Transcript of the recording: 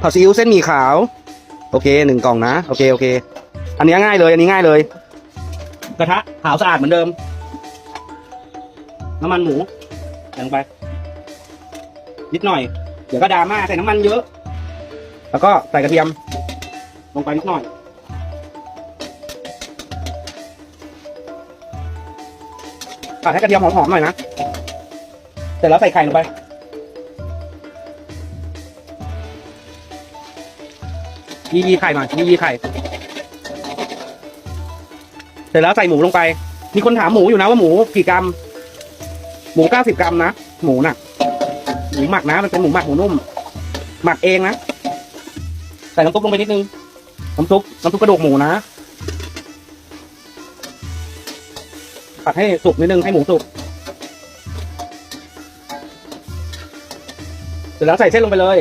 ผัดซีอิ๊วเส้นหมี่ขาว โอเคหนึ่งกล่องนะ โอเค โอเค อันนี้ง่ายเลย อันนี้ง่ายเลย กระทะขาวสะอาดเหมือนเดิม น้ำมันหมูใส่ลงไป นิดหน่อย เดี๋ยวก็ดราม่าใส่น้ำมันเยอะ แล้วก็ใส่กระเทียม ลงไปนิดหน่อย ผัดให้กระเทียมหอมๆหน่อยนะ เสร็จแล้วใส่ไข่ลงไป ยียีไข่หน่อยยียีไข่ เสร็จแล้วใส่หมูลงไป มีคนถามหมูอยู่นะว่าหมูกี่กรัม หมูเก้าสิบกรัมนะ หมูน่ะ หมูหมักนะ มันเป็นหมูหมักหมูนุ่ม หมักเองนะ ใส่น้ำซุปลงไปนิดนึง น้ำซุป น้ำซุปกระดูกหมูนะ ผัดให้สุกนิดนึงให้หมูสุก เสร็จแล้วใส่เส้นลงไปเลย